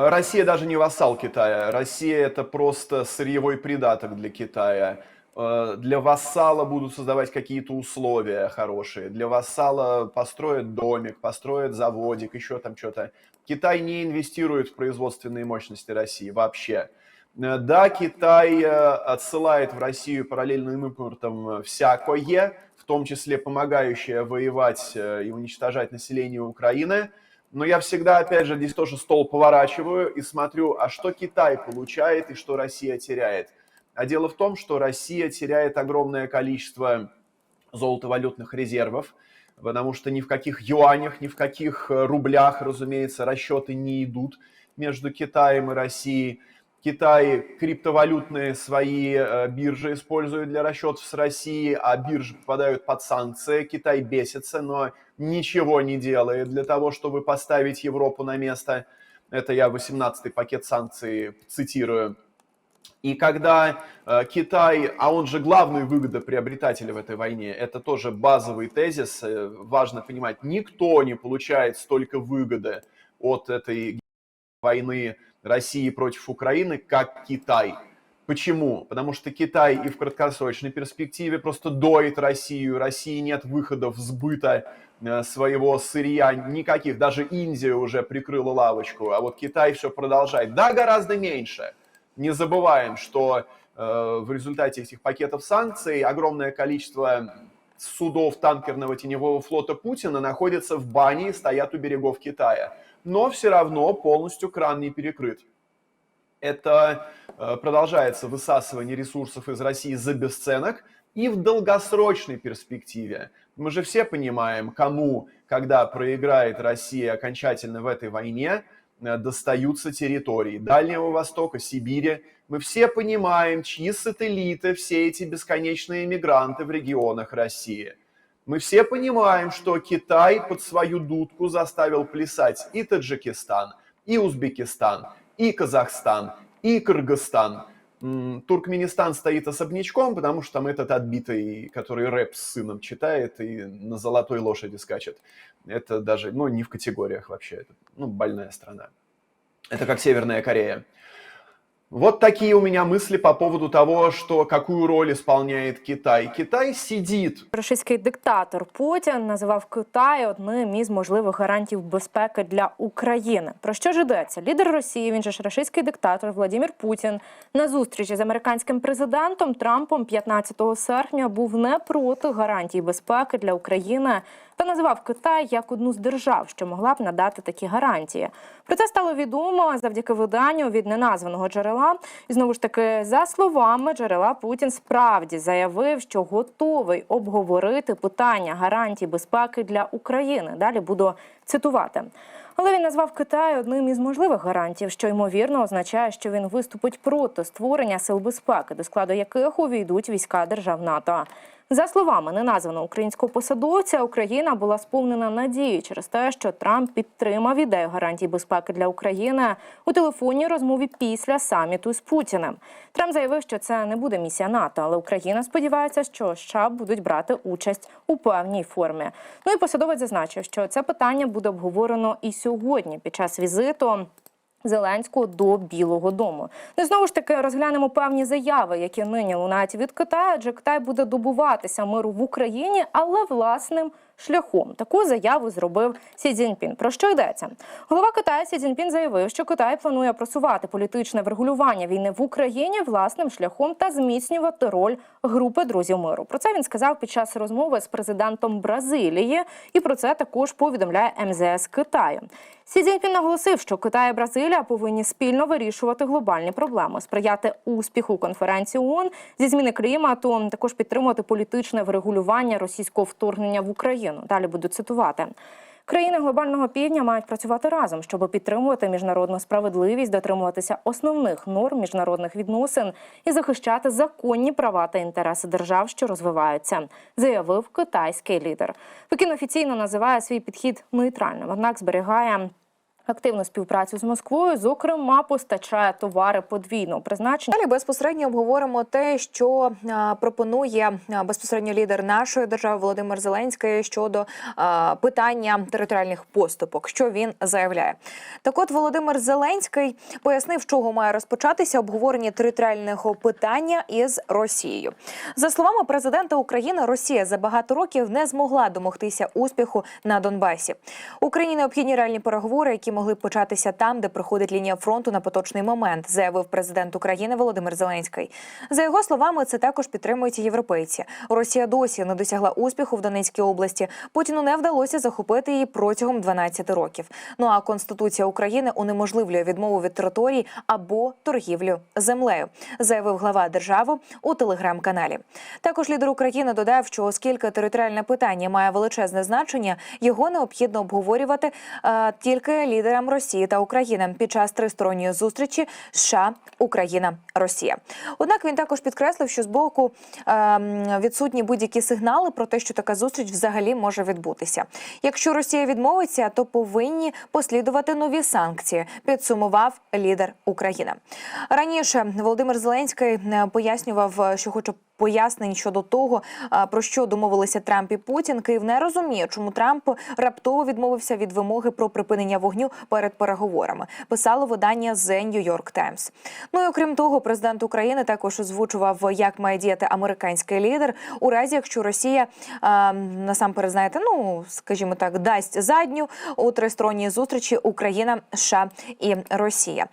Россия даже не вассал Китая. Россия это просто сырьевой придаток для Китая. Э, Для вассала будут создавать какие-то условия хорошие. Для вассала построят домик, построят заводик, еще там что-то. Китай не инвестирует в производственные мощности России вообще. Э, Да, Китай э, отсылает в Россию параллельным импортом всякое, в том числе помогающее воевать и уничтожать население Украины. Но я всегда, опять же, здесь тоже стол поворачиваю и смотрю, а что Китай получает и что Россия теряет. А дело в том, что Россия теряет огромное количество золотовалютных резервов, потому что ни в каких юанях, ни в каких э, рублях, разумеется, расчеты не идут между Китаем и Россией. Китай криптовалютные свои э, биржи использует для расчетов с Россией, а биржи попадают под санкции. Китай бесится, но ничего не делает для того, чтобы поставить Европу на место. Это я 18-й пакет санкций цитирую. И когда э, Китай, а он же главный выгодоприобретатель в этой войне, это тоже базовый тезис, э, важно понимать, никто не получает столько выгоды от этой войны России против Украины, как Китай. Почему? Потому что Китай и в краткосрочной перспективе просто доит Россию, России нет выходов сбыта э, своего сырья никаких, даже Индия уже прикрыла лавочку, а вот Китай все продолжает. Да, гораздо меньше. Не забываем, что э, в результате этих пакетов санкций огромное количество судов танкерного теневого флота Путина находятся в бане и стоят у берегов Китая. Но все равно полностью кран не перекрыт. Это э, продолжается высасывание ресурсов из России за бесценок и в долгосрочной перспективе. Мы же все понимаем, кому, когда проиграет Россия окончательно в этой войне, достаются территории Дальнего Востока, Сибири. Мы все понимаем, чьи сателлиты все эти бесконечные мигранты в регионах России. Мы все понимаем, что Китай под свою дудку заставил плясать и Таджикистан, и Узбекистан, и Казахстан, и Кыргызстан. Туркменистан стоит особнячком, потому что там этот отбитый, который рэп с сыном читает и на золотой лошади скачет. Это даже, ну, не в категориях вообще. Это, ну, больная страна. Это как Северная Корея. Вот такие у меня мысли по поводу того, что какую роль исполняет Китай. Китай сидит Російський диктатор Путін називав Китай одним із можливих гарантів безпеки для України. Про що ж йдеться? Лідер Росії, він же ж російський диктатор Владимир Путін, на зустрічі з американським президентом Трампом 15 серпня був не проти гарантій безпеки для України та називав Китай як одну з держав, що могла б надати такі гарантії. Про це стало відомо завдяки виданню від неназваного джерела. І знову ж таки, за словами джерела, Путін справді заявив, що готовий обговорити питання гарантій безпеки для України. Далі буду цитувати. Але він назвав Китай одним із можливих гарантів, що ймовірно означає, що він виступить проти створення сил безпеки, до складу яких увійдуть війська держав НАТО. За словами неназваного українського посадовця, Україна була сповнена надії через те, що Трамп підтримав ідею гарантій безпеки для України у телефонній розмові після саміту з Путіним. Трамп заявив, що це не буде місія НАТО, але Україна сподівається, що США будуть брати участь у певній формі. Ну і посадовець зазначив, що це питання буде обговорено і сьогодні під час візиту. Зеленського до Білого Дому. Ну знову ж таки розглянемо певні заяви, які нині лунають від Китаю, адже Китай буде добуватися миру в Україні, але власним шляхом. Таку заяву зробив Сі Цзіньпін. Про що йдеться? Голова Китаю Сі Цзіньпін заявив, що Китай планує просувати політичне врегулювання війни в Україні власним шляхом та зміцнювати роль групи друзів миру. Про це він сказав під час розмови з президентом Бразилії, і про це також повідомляє МЗС Китаю. Сі Цзіньпін наголосив, що Китай і Бразилія повинні спільно вирішувати глобальні проблеми, сприяти успіху конференції ООН зі зміни клімату, також підтримувати політичне врегулювання російського вторгнення в Україну. Далі буду цитувати. Країни глобального півдня мають працювати разом, щоб підтримувати міжнародну справедливість, дотримуватися основних норм міжнародних відносин і захищати законні права та інтереси держав, що розвиваються, заявив китайський лідер. Пекін офіційно називає свій підхід нейтральним, однак зберігає активну співпрацю з Москвою, зокрема, постачає товари подвійного призначення. Далі безпосередньо обговоримо те, що пропонує безпосередньо лідер нашої держави Володимир Зеленський щодо питання територіальних поступок. Що він заявляє? Так, от Володимир Зеленський пояснив, чого має розпочатися обговорення територіального питання із Росією. За словами президента України, Росія за багато років не змогла домогтися успіху на Донбасі. Україні необхідні реальні переговори, які могли б початися там, де проходить лінія фронту на поточний момент, заявив президент України Володимир Зеленський. За його словами, це також підтримують європейці. Росія досі не досягла успіху в Донецькій області. Путіну не вдалося захопити її протягом 12 років. Ну а конституція України унеможливлює відмову від територій або торгівлю землею, заявив глава держави у телеграм-каналі. Також лідер України додав, що оскільки територіальне питання має величезне значення, його необхідно обговорювати е, тільки лідерам Росії та України під час тристоронньої зустрічі США, Україна, Росія. Однак він також підкреслив, що з боку е, відсутні будь-які сигнали про те, що така зустріч взагалі може відбутися. Якщо Росія відмовиться, то повинні послідувати нові санкції. Підсумував лідер України. Раніше Володимир Зеленський е, пояснював, що хоче пояснень щодо того, про що домовилися Трамп і Путін. Київ не розуміє, чому Трамп раптово відмовився від вимоги про припинення вогню перед переговорами. Писало видання The New York Times. Ну і окрім того, президент України також озвучував, як має діяти американський лідер у разі, якщо Росія а, насамперед знаєте, ну скажімо так, дасть задню у тристоронній зустрічі Україна, США і Росія.